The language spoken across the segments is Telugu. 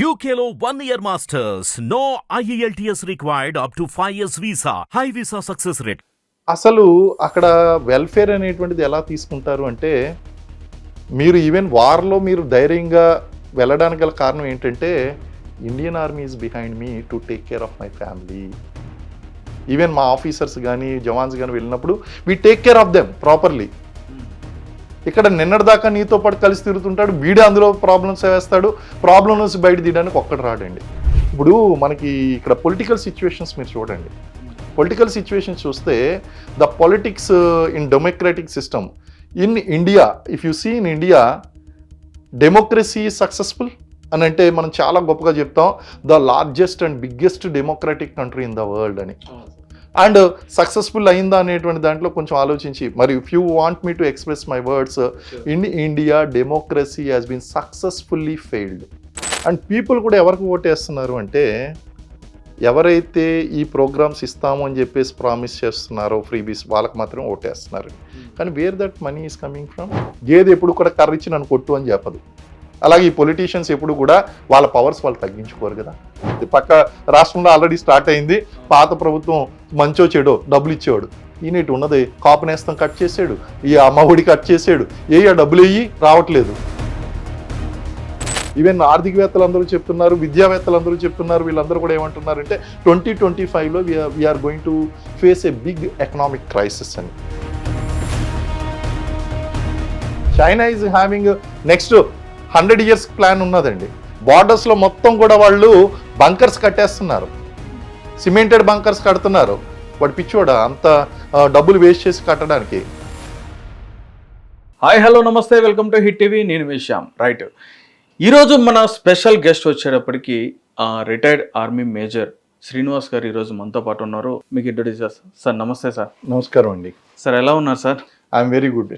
యూకేలో one year masters no E IELTS required up to 5 years visa. High visa success rate. అసలు అక్కడ వెల్ఫేర్ అనేటువంటిది ఎలా తీసుకుంటారు అంటే మీరు ఈవెన్ వార్లో మీరు ధైర్యంగా వెళ్ళడానికి గల కారణం ఏంటంటే Indian Army is behind me to take care of my family even మా ఆఫీసర్స్ కానీ జవాన్స్ కానీ వెళ్ళినప్పుడు we take care of them properly ఇక్కడ నిన్నటిదాకా నీతో పాటు కలిసి తిరుగుతుంటాడు. వీడే అందులో ప్రాబ్లమ్స్ వేస్తాడు. ప్రాబ్లమ్ నుంచి బయట తీయడానికి ఒక్కడు రాడండి. ఇప్పుడు మనకి ఇక్కడ పొలిటికల్ సిచ్యువేషన్స్ మీరు చూడండి. పొలిటికల్ సిచ్యువేషన్ చూస్తే the politics in democratic system in India if you see in India democracy successful అని అంటే మనం చాలా గొప్పగా చెప్తాం. The largest and biggest democratic country in the world అని. అండ్ సక్సెస్ఫుల్ అయిందా అనేటువంటి దాంట్లో కొంచెం ఆలోచించి మరి if you want me to express my words in India democracy has been successfully failed and people కూడా ఎవరికి ఓటేస్తున్నారు అంటే ఎవరైతే ఈ ప్రోగ్రామ్స్ ఇస్తాము అని చెప్పేసి ప్రామిస్ చేస్తున్నారో ఫ్రీబీస్ వాళ్ళకి మాత్రం ఓటేస్తున్నారు. కానీ where that money is coming from గేదె ఎప్పుడు కూడా కర్ర ఇచ్చి నన్ను కొట్టు అని చెప్పదు. అలాగే ఈ పొలిటీషియన్స్ ఎప్పుడు కూడా వాళ్ళ పవర్స్ వాళ్ళు తగ్గించుకోరు కదా. పక్క రాష్ట్రంలో ఆల్రెడీ స్టార్ట్ అయింది. పాత ప్రభుత్వం మంచో చెడో డబ్బులు ఇచ్చేవాడు. ఈయన ఉన్నది కాపు నేస్తం కట్ చేసాడు ఈ అమ్మఒడి కట్ చేసాడు ఏ ఆ డబ్బులు వెయ్యి రావట్లేదు. ఈవెన్ ఆర్థికవేత్తలు అందరూ చెప్తున్నారు విద్యావేత్తలు అందరూ చెప్తున్నారు వీళ్ళందరూ కూడా ఏమంటున్నారంటే ట్వంటీ ట్వంటీ ఫైవ్లో we are going to face a big economic crisis అని. China is having next hundred years plan ఉన్నదండి. బార్డర్స్లో మొత్తం కూడా వాళ్ళు బంకర్స్ కట్టేస్తున్నారు. సిమెంటెడ్ బంకర్స్ కడుతున్నారు. వాడు పిచ్చోడా? అంత డబ్బులు వేస్ట్ చేసి కట్టడానికి. హాయ్ హలో నమస్తే. వెల్కమ్ టు హిట్ టీవీ నేను విశ్యామ్ రైట్ ఈరోజు మన స్పెషల్ గెస్ట్ వచ్చేటప్పటికి retired Army major Srinivas garu ఈరోజు మనతో పాటు ఉన్నారు. మీకు ఇంట్రొడ్యూస్ చేస్తాను సార్ నమస్తే సార్ నమస్కారం అండి. సార్ ఎలా ఉన్నారు sir I'm very good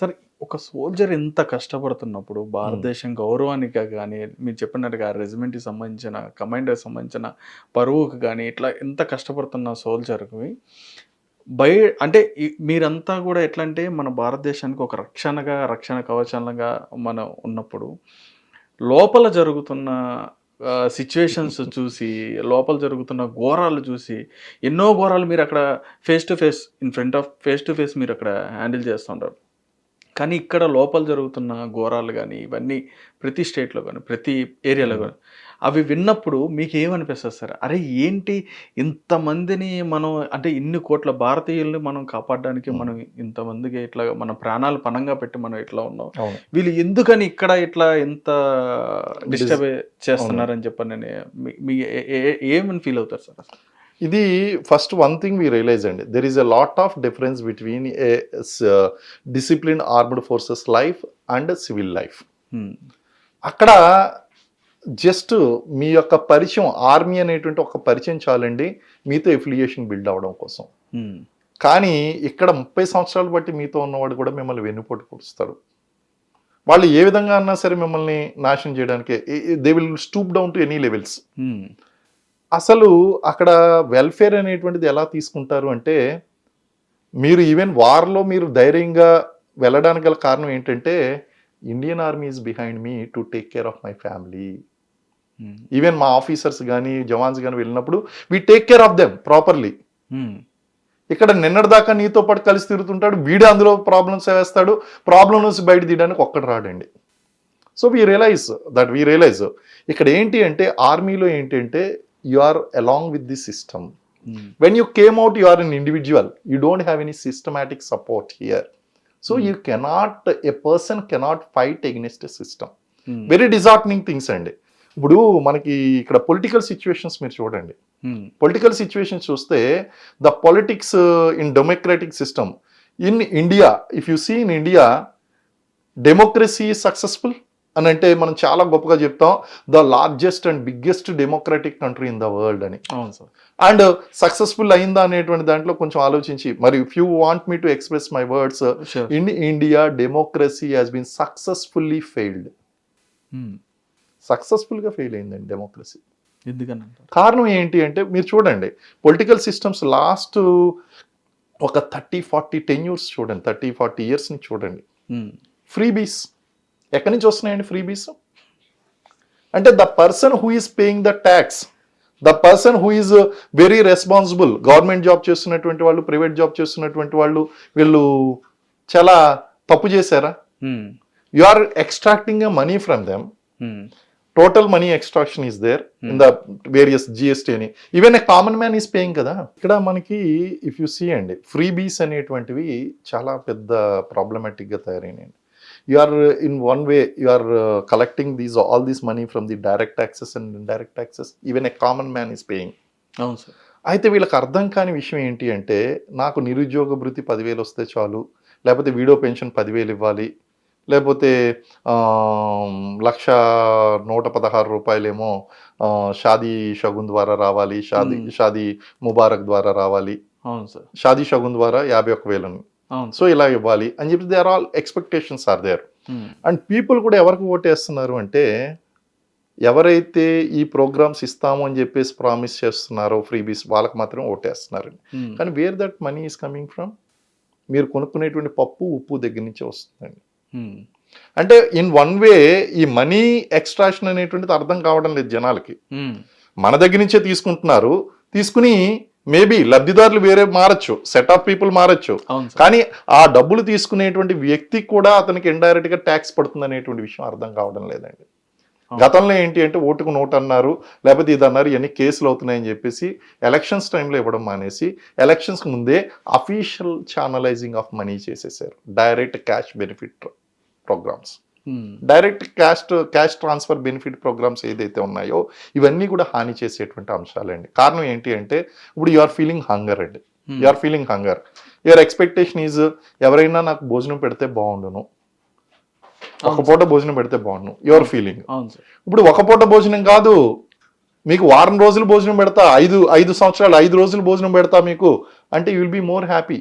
sir ఒక సోల్జర్ ఎంత కష్టపడుతున్నప్పుడు భారతదేశం గౌరవానికి కానీ మీరు చెప్పినట్టుగా రెజిమెంట్కి సంబంధించిన కమాండర్కి సంబంధించిన పరువుకు కానీ ఇట్లా ఎంత కష్టపడుతున్న సోల్జర్కి బయ అంటే మీరంతా కూడా ఎట్లా అంటే మన భారతదేశానికి ఒక రక్షణగా రక్షణ కవచంగా మనం ఉన్నప్పుడు లోపల జరుగుతున్న సిచ్యువేషన్స్ చూసి లోపల జరుగుతున్న ఘోరాలు చూసి ఎన్నో ఘోరాలు మీరు అక్కడ face to face in front of face to face మీరు అక్కడ హ్యాండిల్ చేస్తుంటారు. కానీ ఇక్కడ లోపల జరుగుతున్న ఘోరాలు కానీ ఇవన్నీ ప్రతి స్టేట్లో కానీ ప్రతి ఏరియాలో కానీ అవి విన్నప్పుడు మీకు ఏమనిపిస్తుంది సార్? అరే ఏంటి ఇంతమందిని మనం అంటే ఇన్ని కోట్ల భారతీయుల్ని మనం కాపాడడానికి మనం ఇంతమందికి ఇట్లా మన ప్రాణాలు పణంగా పెట్టి మనం ఇట్లా ఉన్నాం. వీళ్ళు ఎందుకని ఇక్కడ ఇట్లా ఇంత డిస్టర్బ్ చేస్తున్నారని చెప్పని నేను మీ- ఏమని ఫీల్ అవుతారు సార్? ఇది first one thing we realize అండి there is a lot of difference between a discipline armed forces life and civil life. అక్కడ జస్ట్ మీ యొక్క పరిచయం ఆర్మీ అనేటువంటి ఒక పరిచయం చాలండి మీతో ఎఫిలియేషన్ బిల్డ్ అవడం కోసం Hmm. కానీ ఇక్కడ ముప్పై సంవత్సరాలు బట్టి మీతో ఉన్నవాడు కూడా మిమ్మల్ని వెన్నుపోటు పొడుస్తాడు వాళ్ళు ఏ విధంగా అన్నా సరే మిమ్మల్ని నాశనం చేయడానికి they will stoop down to any levels. అసలు అక్కడ వెల్ఫేర్ అనేటువంటిది ఎలా తీసుకుంటారు అంటే మీరు ఈవెన్ వార్లో మీరు ధైర్యంగా వెళ్ళడానికి గల కారణం ఏంటంటే Indian army is behind me to take care of my family. Even మా ఆఫీసర్స్ కానీ జవాన్స్ కానీ వెళ్ళినప్పుడు we take care of them properly. ఇక్కడ నిన్నటిదాకా నీతో పాటు కలిసి తిరుగుతుంటాడు వీడే అందులో ప్రాబ్లమ్స్ వేస్తాడు ప్రాబ్లం నుంచి బయట తీయడానికి ఒక్కడు రాడండి so we realize that we realize ఇక్కడ ఏంటి అంటే ఆర్మీలో ఏంటంటే you are along with the system Hmm. when you came out you are an individual you don't have any systematic support here so you cannot a person cannot fight against a system Hmm. Very disheartening things అండి ఇప్పుడు మనకి ఇక్కడ పొలిటికల్ సిచ్యువేషన్స్ మీరు చూడండి Hmm. పొలిటికల్ సిచ్యువేషన్ చూస్తే the politics in democratic system in India if you see in India democracy successful అని అంటే మనం చాలా గొప్పగా చెప్తాం the largest and biggest democratic country in the world అని. అవును సార్. అండ్ సక్సెస్ఫుల్ అయిందా అనేటువంటి దాంట్లో కొంచెం ఆలోచించి మరి if you want me to express my words. In India democracy has been successfully failed Hmm. సక్సెస్ఫుల్గా ఫెయిల్ అయిందండి డెమోక్రసీ ఎందుకని కారణం ఏంటి అంటే మీరు చూడండి పొలిటికల్ సిస్టమ్స్ లాస్ట్ ఒక థర్టీ ఫార్టీ టెన్ ఇయర్స్ చూడండి థర్టీ ఫార్టీ ఇయర్స్ని చూడండి. Hmm. ఫ్రీ బీస్ ఎక్కడి నుంచి వస్తున్నాయండి ఫ్రీ బీస్ అంటే the person who is paying the tax the person who is very responsible. Government job చేస్తున్నటువంటి వాళ్ళు ప్రైవేట్ జాబ్ చేస్తున్నటువంటి వాళ్ళు వీళ్ళు చాలా తప్పు చేశారా? You are extracting money from them total money extraction is there in the various GST అని even common man is paying కదా? ఇక్కడ మనకి ఇఫ్ యు సీ అండి ఫ్రీ బీస్ అనేటువంటివి చాలా పెద్ద problematic గా you are in one way you are collecting these all these money from the direct taxes and indirect taxes even a common man is paying అవును సార్. అయితే వీళ్ళకి అర్థం కాని విషయం ఏంటి అంటే నాకు నిరుద్యోగ భృతి పదివేలు వస్తే చాలు లేకపోతే వీడియో పెన్షన్ పదివేలు ఇవ్వాలి లేకపోతే ఆ, లక్ష నూట పదహారు రూపాయలేమో ఆ, షాదీ షగున్ ద్వారా రావాలి షాదీ Hmm. షాదీ ముబారక్ ద్వారా రావాలి. అవును సార్. షాదీ షగున్ ద్వారా యాభై ఒక్క వేలని సో ఇలా ఇవ్వాలి అని చెప్పి they are all expectations are there and people కూడా ఎవరికి ఓటేస్తున్నారు అంటే ఎవరైతే ఈ ప్రోగ్రామ్స్ ఇస్తాము అని చెప్పేసి ప్రామిస్ చేస్తున్నారో ఫ్రీబీస్ వాళ్ళకి మాత్రం ఓటేస్తున్నారు ఉమ్, కానీ where that money is coming from మీరు కొనుక్కునేటువంటి పప్పు ఉప్పు దగ్గర నుంచి వస్తుందండి. ఉమ్, అంటే ఇన్ వన్ వే ఈ మనీ ఎక్స్ట్రాక్షన్ అనేటువంటిది అర్థం కావడం లేదు జనాలకి. ఉమ్, మన దగ్గర నుంచే తీసుకుంటున్నారు తీసుకుని మేబీ లబ్ధిదారులు వేరే మారచ్చు సెట్ ఆఫ్ పీపుల్ మారచ్చు. కానీ ఆ డబ్బులు తీసుకునేటువంటి వ్యక్తి కూడా అతనికి ఇండైరెక్ట్గా ట్యాక్స్ పడుతుంది అనేటువంటి విషయం అర్థం కావడం లేదండి. గతంలో ఏంటి అంటే ఓటుకు నోట్ అన్నారు లేకపోతే ఇది అన్నారు ఇవన్నీ కేసులు అవుతున్నాయని చెప్పేసి ఎలక్షన్స్ టైంలో ఇవ్వడం మానేసి ఎలక్షన్స్ ముందే అఫీషియల్ ఛానలైజింగ్ ఆఫ్ మనీ చేసేసారు direct cash benefit programmes direct cash cash transfer benefit programmes ఏదైతే ఉన్నాయో ఇవన్నీ కూడా హాని చేసేటువంటి అంశాలండి. కారణం ఏంటి అంటే ఇప్పుడు యు ఆర్ ఫీలింగ్ హంగర్ అండి. You are feeling hunger your expectation is ఎవరైనా నాకు భోజనం పెడితే బాగుండును. ఒక పూట భోజనం పెడితే బాగుండు యువర్ ఫీలింగ్ ఇప్పుడు ఒక పూట భోజనం కాదు. మీకు వారం రోజులు భోజనం పెడతా ఐదు ఐదు సంవత్సరాలు ఐదు రోజులు భోజనం పెడతా మీకు అంటే you will be more happy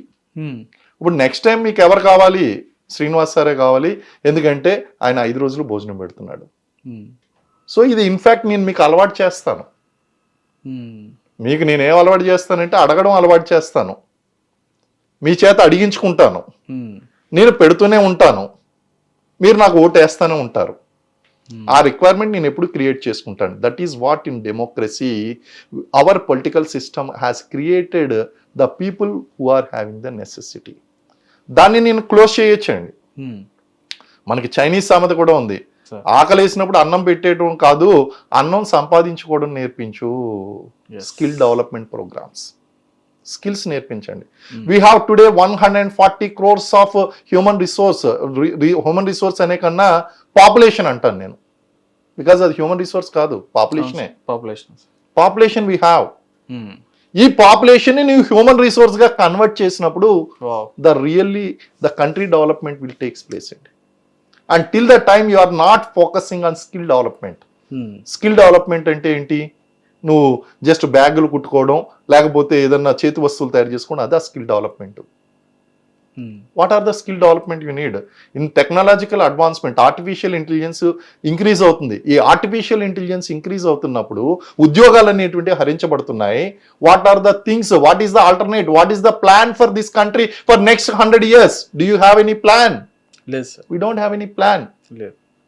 ఇప్పుడు నెక్స్ట్ టైం మీకు ఎవరు కావాలి? శ్రీనివాస్ సారే కావాలి. ఎందుకంటే ఆయన ఐదు రోజులు భోజనం పెడుతున్నాడు. ఉమ్, సో ఇది ఇన్ఫాక్ట్ నేను మీకు అలవాటు చేస్తాను. ఉమ్, మీకు నేనేం అలవాటు చేస్తానంటే అడగడం అలవాటు చేస్తాను. మీ చేత అడిగించుకుంటాను. ఉమ్, నేను పెడుతూనే ఉంటాను. మీరు నాకు ఓటు వేస్తూనే ఉంటారు. ఆ రిక్వైర్మెంట్ నేను ఎప్పుడు క్రియేట్ చేసుకుంటాను. That is what in democracy our political system has created the people who are having the necessity దాన్ని నేను క్లోజ్ చేయొచ్చండి. మనకి చైనీస్ సామెత కూడా ఉంది. ఆకలేసినప్పుడు అన్నం పెట్టేయడం కాదు అన్నం సంపాదించుకోవడం నేర్పించు. Skill development programmes. స్కిల్స్ నేర్పించండి. We have today one hundred and forty crores of human resource human resource అనే కన్నా పాపులేషన్ అంటాను నేను. బికాజ్ అది హ్యూమన్ రిసోర్స్ కాదు పాపులేషనే పాపులేషన్ పాపులేషన్ వీ హ్యావ్ ఈ పాపులేషన్ని నువ్వు హ్యూమన్ రిసోర్స్గా కన్వర్ట్ చేసినప్పుడు the really the country development will takes place అండి and till the time you are not focusing on skill development skill development అంటే ఏంటి? నువ్వు జస్ట్ బ్యాగులు కుట్టుకోవడం లేకపోతే ఏదన్నా చేతి వస్తువులు తయారు చేసుకోవడం అదే skill development what are the skill development you need in technological advancement artificial intelligence increase అవుతుంది. ఈ ఆర్టిఫిషియల్ ఇంటెలిజెన్స్ ఇంక్రీజ్ అవుతున్నప్పుడు ఉద్యోగాలు అనేటువంటి హరించబడుతున్నాయి what are the things what is the alternate what is the plan for this country for next hundred years do you have any plan we don't have any plan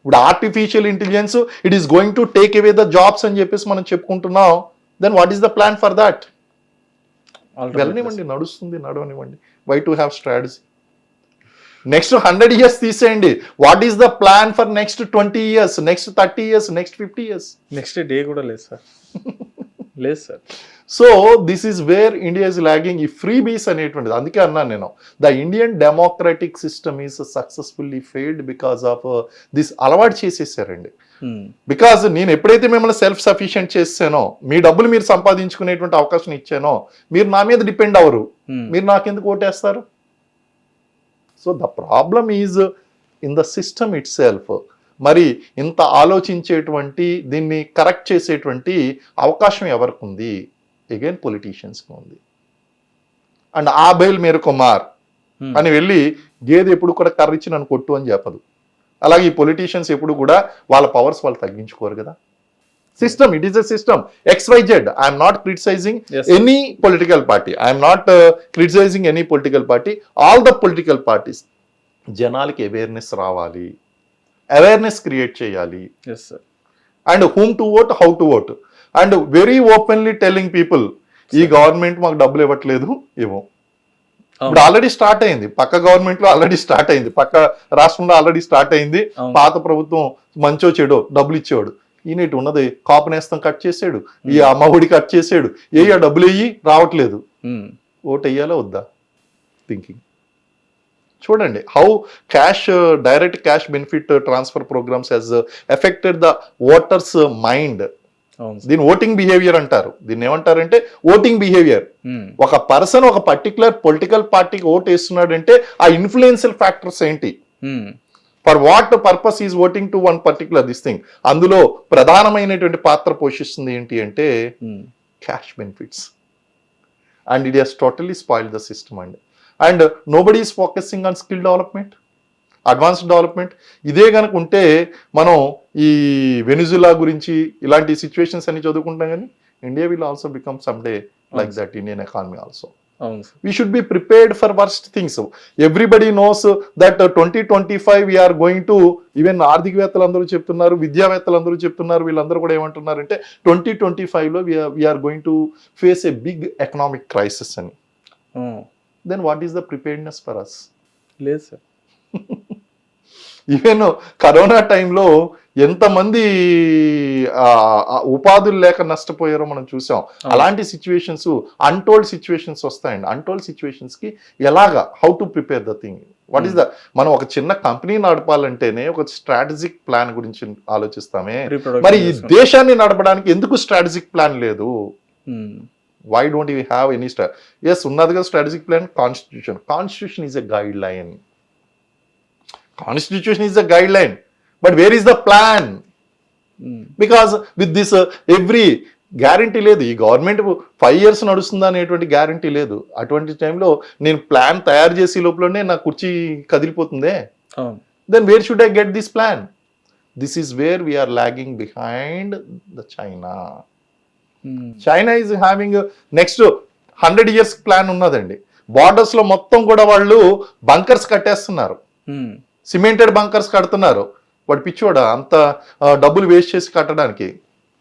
ఇప్పుడు artificial intelligence it is going to take away the jobs అని చెప్పేసి మనం చెప్పుకుంటున్నాం. Then what is the plan for that వెళ్ళనివ్వండి నడుస్తుంది నడవనివ్వండి. Why to have strategy next hundred years తీసేయండి. What is the plan for next twenty years next thirty years next fifty years next day కూడా లేదు సార్. లేదు sir. So this is where India is lagging ఈ ఫ్రీ బీస్ అనేటువంటిది. అందుకే అన్నాను నేను. The Indian democratic system is successfully failed because of this అలవాటు చేసేసారండి. బికాజ్ నేను ఎప్పుడైతే మిమ్మల్ని సెల్ఫ్ సఫిషియెంట్ చేసానో మీ డబ్బులు మీరు సంపాదించుకునేటువంటి అవకాశం ఇచ్చానో మీరు నా మీద డిపెండ్ అవ్వరు ఉమ్, మీరు నాకెందుకు ఓటేస్తారు? So the problem is in the system itself మరి ఇంత ఆలోచించేటువంటి దీన్ని కరెక్ట్ చేసేటువంటి అవకాశం ఎవరికి ఉంది అగైన్ పొలిటీషియన్స్కి ఉంది. అండ్ ఆ బయల్ మేర కుమార్ ఉమ్, అని వెళ్ళి గేదె ఎప్పుడు కూడా కర్రిచ్చి నన్ను కొట్టు అని చెప్పదు. అలాగే ఈ పొలిటీషియన్స్ ఎప్పుడు కూడా వాళ్ళ పవర్స్ వాళ్ళు తగ్గించుకోరు కదా. System it is a system X Y Z I'm not criticizing. Any political party I'm not criticizing any political party all the political parties జనాలకి అవేర్నెస్ రావాలి. అవేర్నెస్ క్రియేట్ చేయాలి. And whom to vote how to vote and very openly telling people ఈ గవర్నమెంట్ మాకు డబ్బులు ఇవ్వట్లేదు ఇవ్వం ఇప్పుడు ఆల్రెడీ స్టార్ట్ అయింది. పక్క గవర్నమెంట్లో ఆల్రెడీ స్టార్ట్ అయింది. పక్క రాష్ట్రంలో ఆల్రెడీ స్టార్ట్ అయింది. పాత ప్రభుత్వం మంచో చెడో డబ్బులు ఇచ్చేవాడు. ఈయన ఇటు ఉన్నది కాపు నేస్తం కట్ చేసాడు. ఈ అమ్మఒడి కట్ చేసాడు. ఏ ఆ డబ్బులు ఇయ్యి రావట్లేదు. ఓటు వేయాలా వద్దా? థింకింగ్ చూడండి how cash direct cash benefit transfer programmes has affected the voters mind దీని ఓటింగ్ బిహేవియర్ అంటారు. దీన్ని ఏమంటారంటే ఓటింగ్ బిహేవియర్. ఉమ్, ఒక పర్సన్ ఒక పర్టికులర్ పొలిటికల్ పార్టీకి ఓట్ వేస్తున్నాడంటే ఆ ఇన్ఫ్లుయెన్షియల్ ఫ్యాక్టర్స్ ఏంటి? For what purpose is voting to one particular this thing అందులో ప్రధానమైనటువంటి పాత్ర పోషిస్తుంది ఏంటి అంటే cash benefits. And it has totally spoiled the system and and nobody is focusing on skill development. Advanced development. ఇదే కనుక ఉంటే మనం ఈ వెనుజులా గురించి ఇలాంటి సిచ్యువేషన్స్ అన్ని చదువుకుంటాం కానీ India will also become some day like that Indian economy also. We should be prepared for worst things everybody knows that twenty twenty five we're going to even ఆర్థికవేత్తలు అందరూ చెప్తున్నారు విద్యావేత్తలు అందరూ చెప్తున్నారు వీళ్ళందరూ కూడా ఏమంటున్నారంటే ట్వంటీ ట్వంటీ ఫైవ్లో we're going to face a big economic crisis అని. Then what is the preparedness for us లేదు సార్. ఈవెన్ కరోనా టైంలో ఎంతమంది ఉపాధులు లేక నష్టపోయారో మనం చూసాం. అలాంటి సిచ్యువేషన్స్ అన్టోల్డ్ సిచ్యువేషన్స్ వస్తాయండి. అన్టోల్డ్ సిచ్యువేషన్స్కి ఎలాగా how to prepare the thing what is the మనం ఒక చిన్న కంపెనీ నడపాలంటేనే ఒక స్ట్రాటజిక్ ప్లాన్ గురించి ఆలోచిస్తామే. మరి ఈ. దేశాన్ని నడపడానికి ఎందుకు స్ట్రాటజిక్ ప్లాన్ లేదు? Why don't you have any స్టా ఎస్ ఉన్నది కదా strategic plan constitution constitution is a guideline constitution is a guideline but where is the plan because with this every guarantee లేదు. ఈ గవర్నమెంట్ ఫైవ్ ఇయర్స్ నడుస్తుందా అనేటువంటి గ్యారంటీ లేదు. అటువంటి టైంలో నేను ప్లాన్ తయారు చేసే లోపలనే నా కుర్చీ కదిలిపోతుందే. Then where should I get this plan this is where we are lagging behind the China China is having next hundred years plan ఉన్నదండి. బార్డర్స్లో మొత్తం కూడా వాళ్ళు బంకర్స్ కట్టేస్తున్నారు. ఉమ్, సిమెంటెడ్ బంకర్స్ కడుతున్నారు. వాడు పిచ్చోడా? అంత డబ్బులు వేస్ట్ చేసి కట్టడానికి.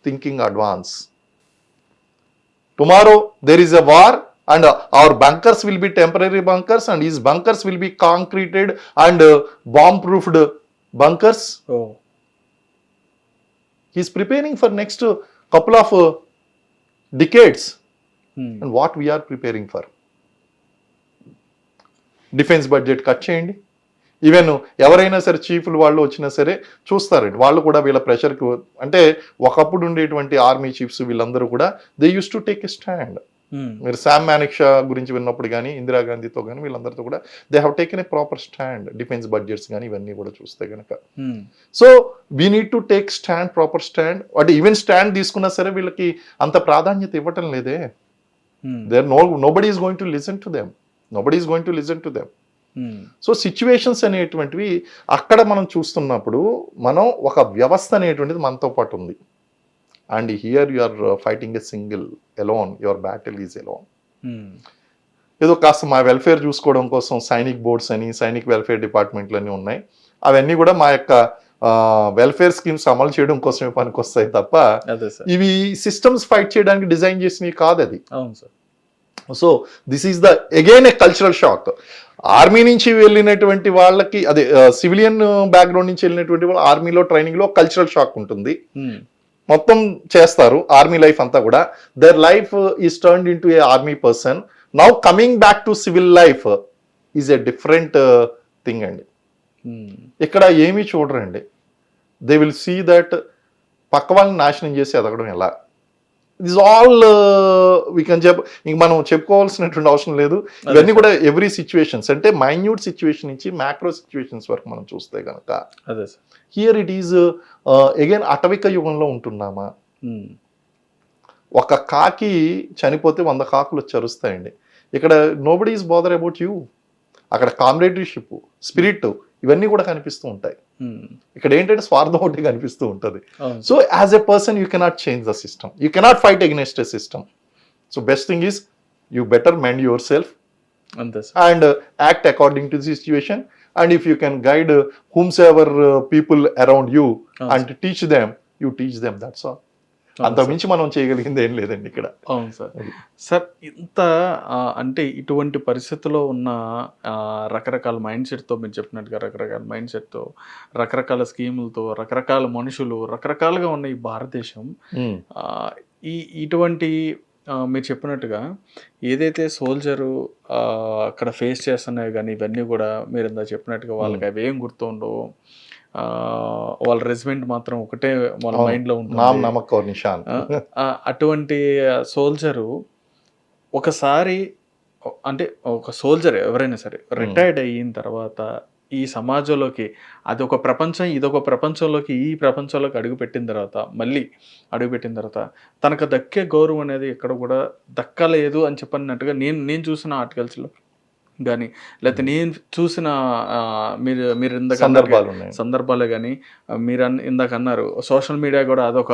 Thinking advance tomorrow there is a war and our bunkers will be temporary bunkers and is bunkers will be concreted and bomb proofed bunkers is preparing for next couple of decades and what we are preparing for defence budget cut చేయండి. ఈవెన్ ఎవరైనా సరే చీఫ్లు వాళ్ళు వచ్చినా సరే చూస్తారండి. వాళ్ళు కూడా వీళ్ళ ప్రెషర్కి అంటే ఒకప్పుడు ఉండేటువంటి ఆర్మీ చీఫ్స్ వీళ్ళందరూ కూడా they use to take a stand మీరు శామ్ మానిక్షా గురించి విన్నప్పుడు కానీ ఇందిరాగాంధీతో కానీ వీళ్ళందరితో కూడా they have taken a proper stand defence budgets కానీ ఇవన్నీ కూడా చూస్తే కనుక so we need to take stand proper stand అంటే ఈవెన్ స్టాండ్ తీసుకున్నా సరే వీళ్ళకి అంత ప్రాధాన్యత ఇవ్వటం లేదే. There no nobody is going to listen to them nobody is going to listen to them so situations అనేటువంటివి అక్కడ మనం చూస్తున్నప్పుడు మనం ఒక వ్యవస్థ అనేటువంటిది మనతో పాటు ఉంది. And here you are fighting a single alone your battle is alone ఏదో కాస్త మా వెల్ఫేర్ చూసుకోవడం కోసం సైనిక్ బోర్డ్స్ అని సైనిక్ వెల్ఫేర్ డిపార్ట్మెంట్లు అన్నీ ఉన్నాయి. అవన్నీ కూడా మా యొక్క వెల్ఫేర్ స్కీమ్స్ అమలు చేయడం కోసమే పనికొస్తాయి తప్ప ఇవి సిస్టమ్స్ ఫైట్ చేయడానికి డిజైన్ చేసినవి కాదు అది అవును sir. So this is the again a cultural shock army నుంచి వెళ్ళినటువంటి వాళ్ళకి అదే సివిలియన్ బ్యాక్గ్రౌండ్ నుంచి వెళ్ళినటువంటి వాళ్ళు ఆర్మీలో ట్రైనింగ్లో కల్చరల్ షాక్ ఉంటుంది. ఉమ్, మొత్తం చేస్తారు ఆర్మీ లైఫ్ అంతా కూడా. Their life is turned in to a army person now coming back to civil life is a different thing అండి. ఉమ్, ఇక్కడ ఏమీ చూడరండి. దే విల్ సీ దట్ పక్క వాళ్ళని నాశనం చేసి ఎదగడం ఎలా? దిస్ ఆల్ వీ కెన్ చెప్ ఇంక మనం చెప్పుకోవాల్సినటువంటి అవసరం లేదు. ఇవన్నీ కూడా ఎవ్రీ సిచ్యువేషన్స్ అంటే మైన్యూట్ సిచ్యువేషన్ నుంచి మ్యాక్రో సిచ్యువేషన్స్ వరకు మనం చూస్తే కనుక అదే sir. Here it is again అటవిక యుగంలో ఉంటున్నామా? ఉమ్, ఒక కాకి చనిపోతే వంద కాకులు వచ్చి అరుస్తాయండి ఇక్కడ nobody is bother about you అక్కడ కామ్రేడరీషిప్ స్పిరిట్ ఇవన్నీ కూడా కనిపిస్తూ ఉంటాయి. ఉమ్, ఇక్కడ ఏంటంటే స్వార్థం ఒకటి కనిపిస్తూ ఉంటుంది. So as a person you cannot change the system you cannot fight against a system so best thing is you better mend yourself according to the situation. And if you can guide uh, whomsoever uh, people around you Yes. and teach them you teach them that's all అవును అంత సార్. మించి మనం చేయగలిగింది ఏం లేదండి ఇక్కడ అవును సార్. సార్ ఇంత అంటే ఇటువంటి పరిస్థితిలో ఉన్న రకరకాల మైండ్ సెట్తో మీరు చెప్పినట్టుగా రకరకాల మైండ్ సెట్తో రకరకాల స్కీములతో రకరకాల మనుషులు రకరకాలుగా ఉన్న ఈ భారతదేశం ఈ ఇటువంటి మీరు చెప్పినట్టుగా ఏదైతే సోల్జరు అక్కడ ఫేస్ చేస్తున్నాయో కానీ ఇవన్నీ కూడా మీరు ఇందా చెప్పినట్టుగా వాళ్ళకి అవి ఏం గుర్తుండవు వాళ్ళ రెసిమెంట్ మాత్రం ఒకటే వాళ్ళ అవును. మైండ్లో ఉంటుంది. అటువంటి సోల్జరు ఒకసారి అంటే ఒక సోల్జర్ ఎవరైనా సరే రిటైర్డ్ అయిన తర్వాత ఈ సమాజంలోకి అది ఒక ప్రపంచం ఇదొక ప్రపంచంలోకి ఈ ప్రపంచంలోకి అడుగుపెట్టిన తర్వాత మళ్ళీ అడుగుపెట్టిన తర్వాత తనకు దక్కే గౌరవం అనేది ఎక్కడ కూడా దక్కలేదు అని చెప్పినట్టుగా నేను నేను చూసిన ఆర్టికల్స్లో కానీ లేకపోతే నేను చూసిన మీరు మీరు ఇందాక సందర్భాలు సందర్భాలే కానీ మీరు ఇందాక అన్నారు సోషల్ మీడియా కూడా అదొక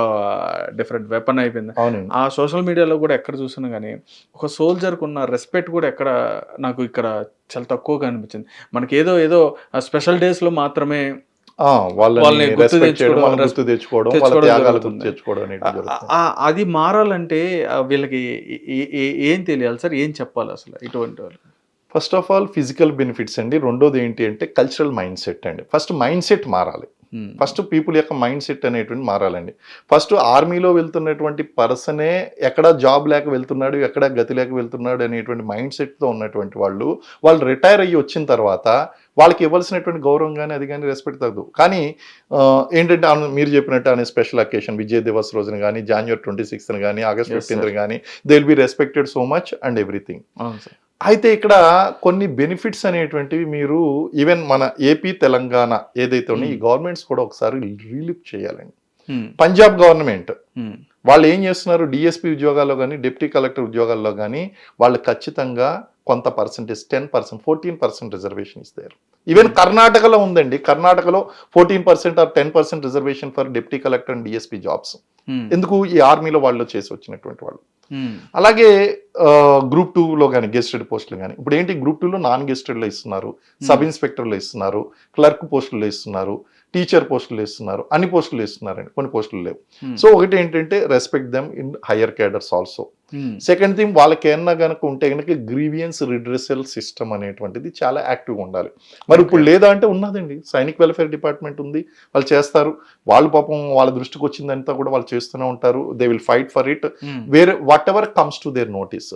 డిఫరెంట్ వెపన్ అయిపోయింది. ఆ సోషల్ మీడియాలో కూడా ఎక్కడ చూసినా కానీ ఒక సోల్జర్కి ఉన్న రెస్పెక్ట్ కూడా ఎక్కడ నాకు ఇక్కడ చాలా తక్కువగా అనిపించింది మనకి ఏదో ఏదో స్పెషల్ డేస్లో మాత్రమే ఆ, వాళ్ళని గుర్తు తెచ్చుకోవడం, అది మారాలంటే వీళ్ళకి ఏం తెలియాలి సార్? ఏం చెప్పాలి అసలు ఇటువంటి వాళ్ళు? First of all physical benefits అండి. రెండోది ఏంటి అంటే కల్చరల్ మైండ్ సెట్ అండి. ఫస్ట్ మైండ్ సెట్ మారాలి. ఫస్ట్ పీపుల్ యొక్క మైండ్ సెట్ అనేటువంటి మారాలండి. ఫస్ట్ ఆర్మీలో వెళ్తున్నటువంటి పర్సనే ఎక్కడ జాబ్ లేక వెళ్తున్నాడు ఎక్కడ గతి లేక వెళ్తున్నాడు అనేటువంటి మైండ్ సెట్తో ఉన్నటువంటి వాళ్ళు వాళ్ళు రిటైర్ అయ్యి వచ్చిన తర్వాత వాళ్ళకి ఇవ్వాల్సినటువంటి గౌరవం కానీ అది కానీ రెస్పెక్ట్ తగ్గదు. కానీ ఏంటంటే మీరు చెప్పినట్టు అనే స్పెషల్ అకేషన్ విజయ్ దివస్ రోజున కానీ జాన్యువరి ట్వంటీ సిక్స్త్ కానీ ఆగస్ట్ ఫిఫ్టీన్త్ కానీ they will be respected so much and everything అయితే ఇక్కడ కొన్ని బెనిఫిట్స్ అనేటువంటివి మీరు ఈవెన్ మన ఏపీ తెలంగాణ ఏదైతే ఉన్నాయో ఈ గవర్నమెంట్స్ కూడా ఒకసారి రిలీఫ్ చేయాలండి. పంజాబ్ గవర్నమెంట్. వాళ్ళు ఏం చేస్తున్నారు డిఎస్పీ ఉద్యోగాల్లో కానీ డిప్యూటీ కలెక్టర్ ఉద్యోగాల్లో కానీ వాళ్ళు ఖచ్చితంగా కొంత percentage ten percent fourteen percent reservation ఇస్తారు. ఈవెన్ కర్ణాటకలో ఉందండి. కర్ణాటకలో fourteen percent or ten percent reservation for deputy collector and DSP jobs. ఎందుకు ఈ ఆర్మీలో వాళ్ళు చేసి వచ్చినటువంటి వాళ్ళు? ఉమ్. అలాగే గ్రూప్ టూలో కానీ గెస్టెడ్ పోస్టులు కానీ ఇప్పుడు ఏంటి గ్రూప్ టూలో నాన్ గెస్టెడ్లో ఇస్తున్నారు సబ్ ఇన్స్పెక్టర్లో ఇస్తున్నారు క్లర్క్ పోస్టుల్లో ఇస్తున్నారు టీచర్ పోస్టులు ఇస్తున్నారు అన్ని పోస్టులు ఇస్తున్నారండి కొన్ని పోస్టులు లేవు Hmm. సో ఒకటి ఏంటంటే respect them in higher cadres also. Second thing వాళ్ళకి ఏమన్నా కనుక ఉంటే కనుక గ్రీవియన్స్ రిడ్రెసల్ సిస్టమ్ అనేటువంటిది చాలా యాక్టివ్గా ఉండాలి మరి ఇప్పుడు లేదా అంటే ఉన్నదండి సైనిక్ వెల్ఫేర్ డిపార్ట్మెంట్ ఉంది వాళ్ళు చేస్తారు వాళ్ళు పాపం వాళ్ళ దృష్టికి వచ్చిందంతా కూడా వాళ్ళు చేస్తూనే ఉంటారు they will fight for it. వేరే whatever comes to their notice.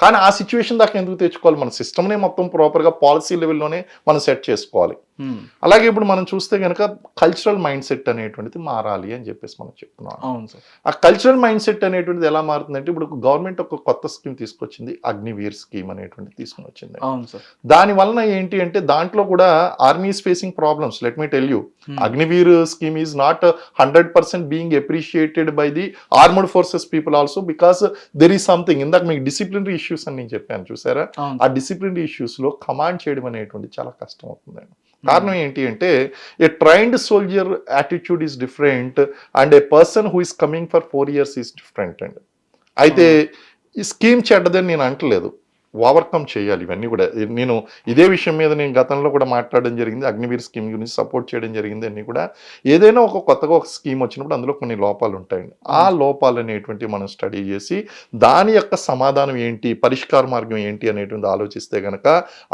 కానీ ఆ సిచ్యువేషన్ దాకా ఎందుకు తెచ్చుకోవాలి? మన సిస్టమ్నే మొత్తం ప్రాపర్గా పాలసీ లెవెల్లోనే మనం సెట్ చేసుకోవాలి. ఉమ్. అలాగే ఇప్పుడు మనం చూస్తే కనుక కల్చరల్ మైండ్ సెట్ అనేటువంటిది మారాలి అని చెప్పేసి మనం చెప్తున్నాం. అవును సార్. ఆ కల్చరల్ మైండ్ సెట్ అనేటువంటిది ఎలా మారుతుందంటే ఇప్పుడు గవర్నమెంట్ ఒక కొత్త స్కీమ్ తీసుకొచ్చింది అగ్నివీర్ స్కీమ్ అనేటువంటిది తీసుకుని వచ్చింది. అవును సార్. దాని వలన ఏంటి అంటే దాంట్లో కూడా army is facing problems let me tell you Hmm. Agniveer scheme is not hundred percent being appreciated by the armed forces people also because there is something ఇందాక మీకు డిసిప్లినరీ ఇష్యూస్ అని నేను చెప్పాను చూసారా? ఆ డిసిప్లినరీ ఇష్యూస్లో కమాండ్ చేయడం అనేటువంటి చాలా కష్టం అవుతుందండి కారణం ఏంటి అంటే a trained soldier attitude is different and a person who is coming for four years is different అండి. అయితే ఈ స్కీమ్ చెడ్డదని నేను అంటలేదు. ఓవర్కమ్ చేయాలి ఇవన్నీ కూడా. నేను ఇదే విషయం మీద నేను గతంలో కూడా మాట్లాడడం జరిగింది. అగ్నివీర్ స్కీమ్ గురించి సపోర్ట్ చేయడం జరిగింది అన్ని కూడా. ఏదైనా ఒక కొత్తగా ఒక స్కీమ్ వచ్చినప్పుడు అందులో కొన్ని లోపాలు ఉంటాయండి. ఆ లోపాలు అనేటువంటి మనం స్టడీ చేసి దాని యొక్క సమాధానం ఏంటి పరిష్కార మార్గం ఏంటి అనేటువంటి ఆలోచిస్తే గనక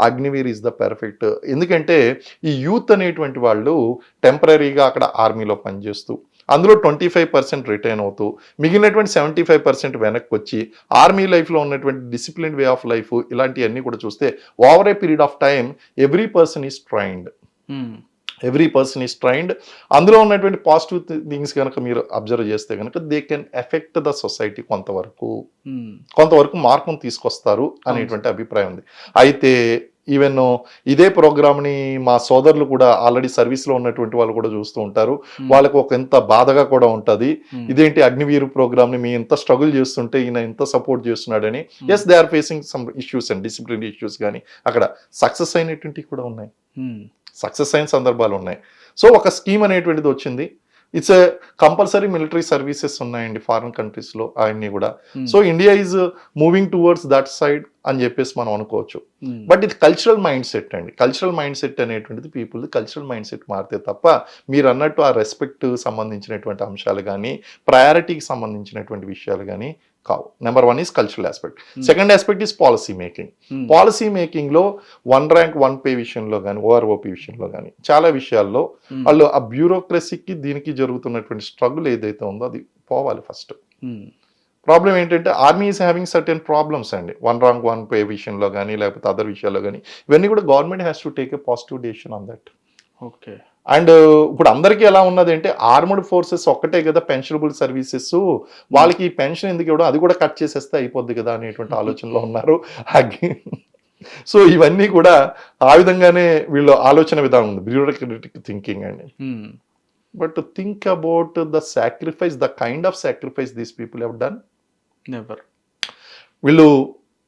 అగ్నివీర్ ఇస్ ద పర్ఫెక్ట్. ఎందుకంటే ఈ యూత్ అనేటువంటి వాళ్ళు టెంపరీగా అక్కడ ఆర్మీలో పనిచేస్తూ అందులో ట్వంటీ ఫైవ్ పర్సెంట్ రిటైన్ అవుతూ మిగిలినటువంటి సెవెంటీ ఫైవ్ పర్సెంట్ వెనక్కి వచ్చి ఆర్మీ లైఫ్లో ఉన్నటువంటి డిసిప్లిన్ వే ఆఫ్ లైఫ్ ఇలాంటివన్నీ కూడా చూస్తే over a period of time every person is trained. Every person is trained అందులో ఉన్నటువంటి పాజిటివ్ థింగ్స్ కనుక మీరు అబ్జర్వ్ చేస్తే కనుక they can effect the society కొంతవరకు. ఉమ్. కొంతవరకు మార్పును తీసుకొస్తారు అనేటువంటి అభిప్రాయం ఉంది. అయితే ఈవెన్ ఇదే ప్రోగ్రామ్ని మా సోదరులు కూడా ఆల్రెడీ సర్వీస్లో ఉన్నటువంటి వాళ్ళు కూడా చూస్తూ ఉంటారు. Hmm. వాళ్ళకు ఒక ఎంత బాధగా కూడా ఉంటుంది. Hmm. ఇదేంటి అగ్నివీరు ప్రోగ్రామ్ని మీ ఎంత స్ట్రగుల్ చేస్తుంటే ఈయన ఎంత సపోర్ట్ చేస్తున్నాడని? Yes they are facing some issues and discipline issues కానీ అక్కడ సక్సెస్ అయినటువంటివి కూడా ఉన్నాయి. ఉమ్. సక్సెస్ అయిన సందర్భాలు ఉన్నాయి. సో ఒక స్కీమ్ అనేటువంటిది వచ్చింది. ఇట్స్ కంపల్సరీ మిలిటరీ సర్వీసెస్ ఉన్నాయండి ఫారిన్ కంట్రీస్లో అవన్నీ కూడా Hmm. So India is moving towards that side అని చెప్పేసి మనం అనుకోవచ్చు. బట్ ఇది కల్చరల్ మైండ్ సెట్ అండి కల్చరల్ మైండ్ సెట్ అనేటువంటిది పీపుల్ కల్చరల్ మైండ్ సెట్ మారితే తప్ప మీరు అన్నట్టు ఆ రెస్పెక్ట్ సంబంధించినటువంటి అంశాలు కానీ ప్రయారిటీకి సంబంధించినటువంటి విషయాలు కానీ కావు number one is cultural aspect Hmm. Second aspect is policy making. Policy మేకింగ్లో one rank one pay విషయంలో కానీ ఓఆర్ఓపి విషయంలో కానీ చాలా విషయాల్లో ఉమ్. వాళ్ళు ఆ బ్యూరోక్రసీకి దీనికి జరుగుతున్నటువంటి స్ట్రగుల్ ఏదైతే ఉందో అది పోవాలి ఫస్ట్. ప్రాబ్లం ఏంటంటే army is having certain problems అండి వన్ రాంగ్ వన్ పే విషయంలో కానీ లేకపోతే అదర్ విషయాల్లో కానీ ఇవన్నీ కూడా government has to take a positive decision on that okay and ఇప్పుడు అందరికీ ఎలా ఉన్నది అంటే ఆర్మడ్ ఫోర్సెస్ ఒక్కటే కదా పెన్షనబుల్ సర్వీసెస్. వాళ్ళకి ఈ పెన్షన్ ఎందుకు ఇవ్వడం? అది కూడా కట్ చేసేస్తే అయిపోద్ది కదా అనేటువంటి ఆలోచనలో ఉన్నారు. సో ఇవన్నీ కూడా ఆ విధంగానే వీళ్ళు ఆలోచన విధానం ఉంది బ్యూరోక్రటిక్ థింకింగ్ అండి ఉమ్. But think about the sacrifice the kind of sacrifice these people have done never వీళ్ళు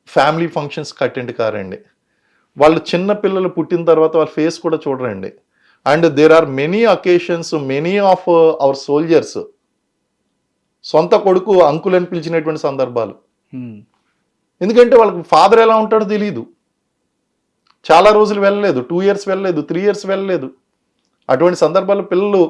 ఫ్యామిలీ ఫంక్షన్స్కి అటెండ్ కారండి వాళ్ళు చిన్న పిల్లలు పుట్టిన తర్వాత వాళ్ళ ఫేస్ కూడా చూడరండి. And there are many occasions many of our soldiers సొంత కొడుకు అంకుల్ అని పిలిచినటువంటి సందర్భాలు. ఉమ్. ఎందుకంటే వాళ్ళకి ఫాదర్ ఎలా ఉంటాడో తెలియదు చాలా రోజులు వెళ్ళలేదు టూ ఇయర్స్ వెళ్ళలేదు త్రీ ఇయర్స్ వెళ్ళలేదు. అటువంటి సందర్భాల్లో పిల్లలు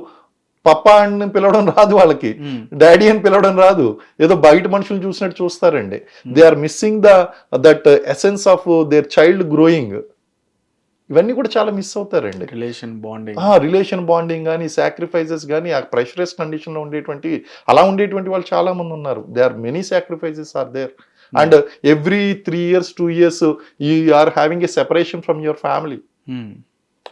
పప్ప అని పిలవడం రాదు వాళ్ళకి. ఉమ్. డాడీ అని పిలవడం రాదు. ఏదో బయట మనుషులు చూసినట్టు చూస్తారండి. They are missing the that essence of their child growing ఇవన్నీ కూడా చాలా మిస్ అవుతారండి. రిలేషన్ బాండింగ్ రిలేషన్ బాండింగ్ కానీ సాక్రిఫైజెస్ కానీ ఆ ప్రెషరస్ కండిషన్లో ఉండేటువంటి అలా ఉండేటువంటి వాళ్ళు చాలా మంది ఉన్నారు. They are many sacrifices are there and every three years two years you are having a separation from your family.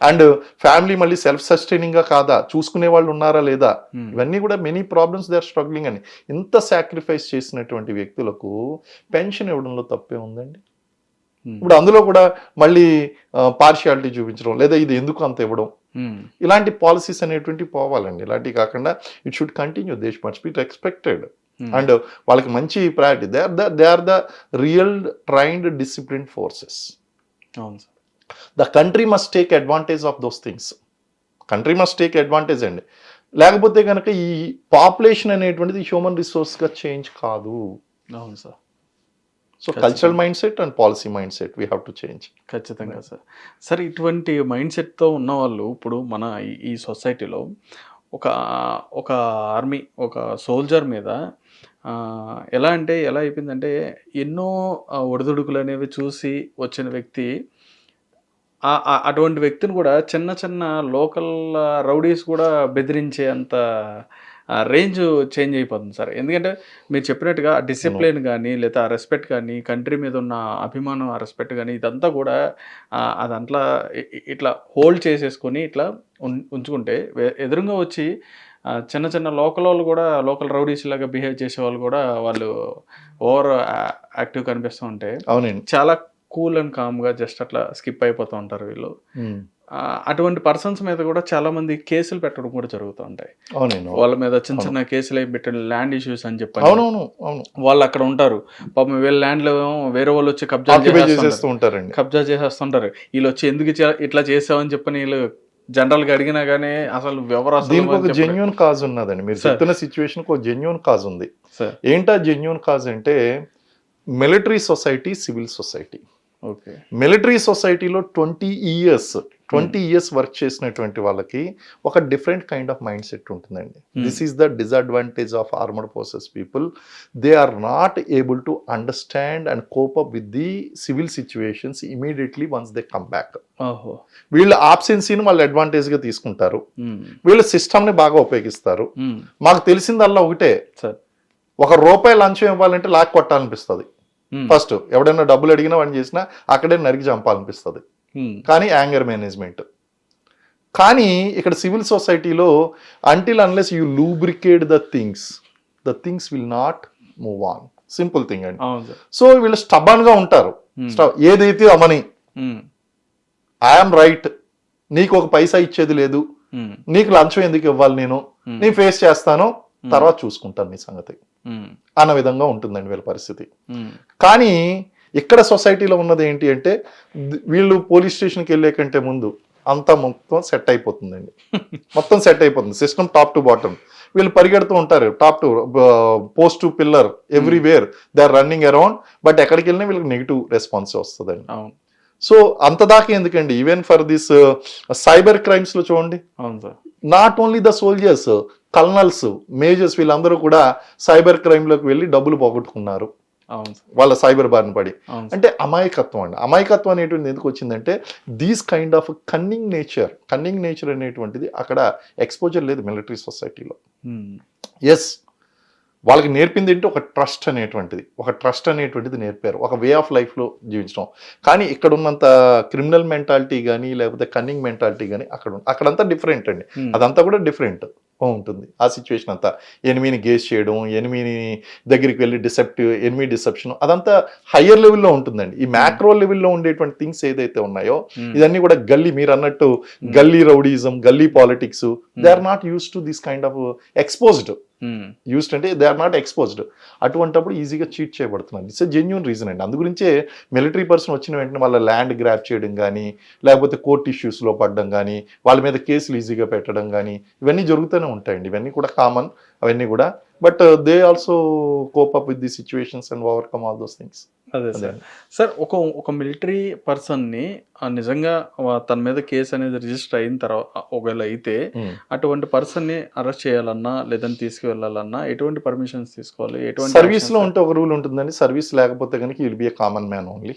And family మళ్ళీ సెల్ఫ్ సస్టైనింగ్గా కాదా? చూసుకునే వాళ్ళు ఉన్నారా లేదా? Hmm. ఇవన్నీ కూడా many problems they are struggling అని. ఇంత సాక్రిఫైస్ చేసినటువంటి వ్యక్తులకు పెన్షన్ ఇవ్వడంలో తప్పే ఉందండి. ఇప్పుడు అందులో కూడా మళ్ళీ పార్షియాలిటీ చూపించడం లేదా ఇది ఎందుకు అంత ఇవ్వడం. ఉమ్. ఇలాంటి పాలసీస్ అనేటువంటి పోవాలండి. ఇలాంటివి కాకుండా it should continue this much be expected. And వాళ్ళకి మంచి priority they are the they are the real trained discipline forces అవును sir. The country must take advantage of those things country must take advantage అండి. లేకపోతే కనుక ఈ పాపులేషన్ అనేటువంటిది హ్యూమన్ రిసోర్స్గా చేంజ్ కాదు. అవును sir. So cultural mindset and policy mindset we have to change ఖచ్చితంగా సార్ సార్ ఇటువంటి మైండ్ సెట్తో ఉన్న వాళ్ళు ఇప్పుడు మన ఈ- సొసైటీలో ఒక ఒక ఆర్మీ ఒక సోల్జర్ మీద ఎలా అంటే ఎలా అయిపోయిందంటే ఎన్నో ఒడిదుడుకులు అనేవి చూసి వచ్చిన వ్యక్తి అటువంటి వ్యక్తిని కూడా చిన్న చిన్న లోకల్ రౌడీస్ కూడా బెదిరించే అంత రేంజ్ చేంజ్ అయిపోతుంది సార్. ఎందుకంటే మీరు చెప్పినట్టుగా డిసిప్లిన్ కానీ లేదా ఆ రెస్పెక్ట్ కానీ కంట్రీ మీద ఉన్న అభిమానం ఆ రెస్పెక్ట్ కానీ ఇదంతా కూడా అదంట్లా ఇట్లా హోల్డ్ చేసేసుకొని ఇట్లా ఉంచుకుంటే ఎదురుగా వచ్చి చిన్న చిన్న లోకల్ వాళ్ళు కూడా లోకల్ రౌడీస్ లాగా బిహేవ్ చేసే వాళ్ళు కూడా వాళ్ళు ఓవర్ యాక్టివ్ కనిపిస్తూ ఉంటే అవునండి. చాలా కూల్ అండ్ కామ్గా జస్ట్ అట్లా స్కిప్ అయిపోతూ ఉంటారు వీళ్ళు. అటువంటి పర్సన్స్ మీద కూడా చాలా మంది కేసులు పెట్టడం కూడా జరుగుతూ ఉంటాయి. వాళ్ళ మీద చిన్న చిన్న కేసులు అయి పెట్టిన ల్యాండ్ ఇష్యూస్ అని చెప్పి అవునవును అవును. వాళ్ళు అక్కడ ఉంటారు. పాపం వీళ్ళ ల్యాండ్లో వేరే వాళ్ళు వచ్చి కబ్జా చేసేస్తూ చేసేస్తుంటారు. ఉంటారండి. కబ్జా చేసేస్తుంటారు. వీళ్ళు వచ్చి ఎందుకు ఇట్లా చేసావని చెప్పని వీళ్ళు జనరల్గా అడిగినా గానీ అసలు దీనికి ఒక చెప్పరు. జెన్యున్ కాజ్ ఉన్నదండి. మీరు. చెప్తున్న సిచ్యువేషన్ ఒక జెన్యున్ కాజ్ ఉంది. ఏంటా జెన్యున్ కాజ్ అంటే military society civil society okay military సొసైటీలో twenty years twenty years work చేసినటువంటి వాళ్ళకి ఒక different kind of mind set ఉంటుందండి. Hmm. This is the disadvantage of armed forces people they are not able to understand and cope up with the civil situations immediately once they come back వీళ్ళ ఆబ్సెన్సీని వాళ్ళు అడ్వాంటేజ్గా తీసుకుంటారు. ఉమ్, వీళ్ళ సిస్టమ్ని బాగా ఉపయోగిస్తారు. ఉమ్, మాకు తెలిసిందల్లా ఒకటే. సార్. ఒక రూపాయి లంచం ఇవ్వాలంటే లాక్ కొట్టాలనిపిస్తుంది. ఫస్ట్ ఎవడైనా డబ్బులు అడిగినా వాడిని చేసినా అక్కడే నరికి చంపాలనిపిస్తుంది. కానీ యాంగర్ మేనేజ్మెంట్. కానీ ఇక్కడ సివిల్ సొసైటీలో until unless you lubricate the things the things will not move on simple thing అండి. సో వీళ్ళు స్టబన్గా ఉంటారు. Hmm. ఏదైతే అమని ఐఎమ్ రైట్ నీకు ఒక పైసా ఇచ్చేది లేదు. ఉమ్, నీకు లంచం ఎందుకు ఇవ్వాలి నేను? Hmm. నేను ఫేస్ చేస్తాను. తర్వాత చూసుకుంటాను నీ సంగతి. అన్న విధంగా ఉంటుందండి వీళ్ళ పరిస్థితి. కానీ ఇక్కడ సొసైటీలో ఉన్నది ఏంటి అంటే వీళ్ళు పోలీస్ స్టేషన్కి వెళ్ళే కంటే ముందు అంతా మొత్తం సెట్ అయిపోతుందండి. మొత్తం సెట్ అయిపోతుంది. System top to bottom. వీళ్ళు పరిగెడుతూ ఉంటారు. Top to post to pillar everywhere. They are running around but ఎక్కడికి వెళ్ళినా వీళ్ళకి నెగిటివ్ రెస్పాన్స్ వస్తుందండి. అవును. సో అంత దాకా ఎందుకండి? ఈవెన్ ఫర్ దిస్ సైబర్ క్రైమ్స్లో చూడండి. అవును sir. Not only the soldiers colonels majors వీళ్ళందరూ కూడా సైబర్ క్రైమ్లోకి వెళ్ళి డబ్బులు పోగొట్టుకున్నారు. వాళ్ళ సైబర్ బారిన పడి. అంటే అమాయకత్వం అండి. అమాయకత్వం అనేటువంటిది ఎందుకు వచ్చిందంటే these kind of cunning nature cunning nature అనేటువంటిది అక్కడ ఎక్స్పోజర్ లేదు మిలిటరీ సొసైటీలో. ఎస్ వాళ్ళకి నేర్పింది ఏంటి? ఒక ట్రస్ట్ అనేటువంటిది. ఒక ట్రస్ట్ అనేటువంటిది నేర్పారు. ఒక వే ఆఫ్ లైఫ్లో జీవించడం. కానీ ఇక్కడ ఉన్నంత క్రిమినల్ మెంటాలిటీ కానీ లేకపోతే కన్నింగ్ మెంటాలిటీ కానీ అక్కడ. అక్కడంతా డిఫరెంట్ అండి. అదంతా కూడా డిఫరెంట్ ఉంటుంది ఆ సిచ్యువేషన్ అంతా ఎనిమిని గేస్ చేయడం ఎనిమిని దగ్గరికి వెళ్ళి డిసెప్టివ్ ఎనిమి డిసెప్షన్ అదంతా హయ్యర్ లెవెల్లో ఉంటుందండి ఈ మ్యాక్రో లెవెల్లో ఉండేటువంటి థింగ్స్ ఏదైతే ఉన్నాయో ఉమ్. ఇదన్నీ కూడా గల్లీ మీరు అన్నట్టు గల్లీ రౌడీజం గల్లీ politics they are not use to this kind of exposed. Hmm. Used అంటే దే ఆర్ నాట్ ఎక్స్పోజ్డ్ అటువంటప్పుడు ఈజీగా చీట్ చేయబడుతున్నారు ఇట్స్ జెన్యున్ రీజన్ అండి. అందుగురించే మిలిటరీ పర్సన్ వచ్చిన వెంటనే వాళ్ళ ల్యాండ్ గ్రాప్ చేయడం కానీ లేకపోతే కోర్ట్ ఇష్యూస్లో పడడం కానీ వాళ్ళ మీద కేసులు ఈజీగా పెట్టడం కానీ ఇవన్నీ జరుగుతూనే ఉంటాయండి. ఇవన్నీ కూడా కామన్ అవన్నీ కూడా. But they also cope up with the situations and overcome all those things అదే సార్. సార్ ఒక ఒక మిలిటరీ పర్సన్ని నిజంగా తన మీద కేసు అనేది రిజిస్టర్ అయిన తర్వాత ఒకవేళ అయితే అటువంటి పర్సన్ని అరెస్ట్ చేయాలన్నా లేదని తీసుకువెళ్ళాలన్నా ఎటువంటి పర్మిషన్స్ తీసుకోవాలి? ఎటువంటి సర్వీస్లో actions- ఉంటే ఒక రూల్ ఉంటుందండి. సర్వీస్ లేకపోతే కనుక will be a common man only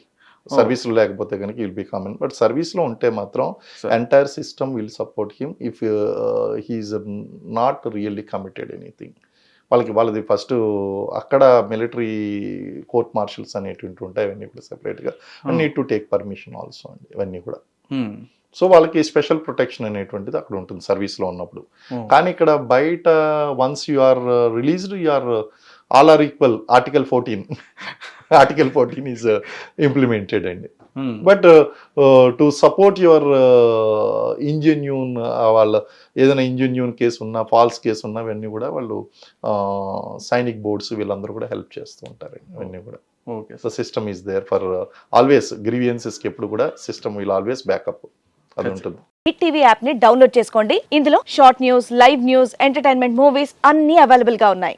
సర్వీస్లో లేకపోతే కనుక విల్ బి కామన్ బట్ సర్వీస్లో ఉంటే మాత్రం. Entire system will support him if he's not really committed anything వాళ్ళకి వాళ్ళది ఫస్ట్ అక్కడ మిలిటరీ కోర్ట్ మార్షల్స్ అనేటువంటి ఉంటాయి అవన్నీ కూడా సెపరేట్గా Hmm. Need to take permission also అండి ఇవన్నీ కూడా. సో వాళ్ళకి స్పెషల్ ప్రొటెక్షన్ అనేటువంటిది అక్కడ ఉంటుంది సర్వీస్లో ఉన్నప్పుడు ఓ. కానీ ఇక్కడ బయట once you are released you are all are equal article fourteen article fourteen is implemented అండి. But to support your in genuine వాళ్ళ ఏదైనా ఇంజన్యూన్ కేసు ఉన్నా ఫాల్స్ కేసు ఉన్నా ఇవన్నీ కూడా వాళ్ళు సైనిక్ బోర్డ్స్ వీళ్ళందరూ కూడా హెల్ప్ చేస్తూ ఉంటారండి ఇవన్నీ కూడా. Okay. So system is there for always గ్రీవియన్సెస్కి ఎప్పుడు కూడా సిస్టమ్ విల్ ఆల్వేస్ బ్యాకప్ అది ఉంటుంది. హిట్ టీవీ యాప్ని డౌన్లోడ్ చేసుకోండి. ఇందులో short news live news entertainment movies అన్ని అవైలబుల్గా ఉన్నాయి.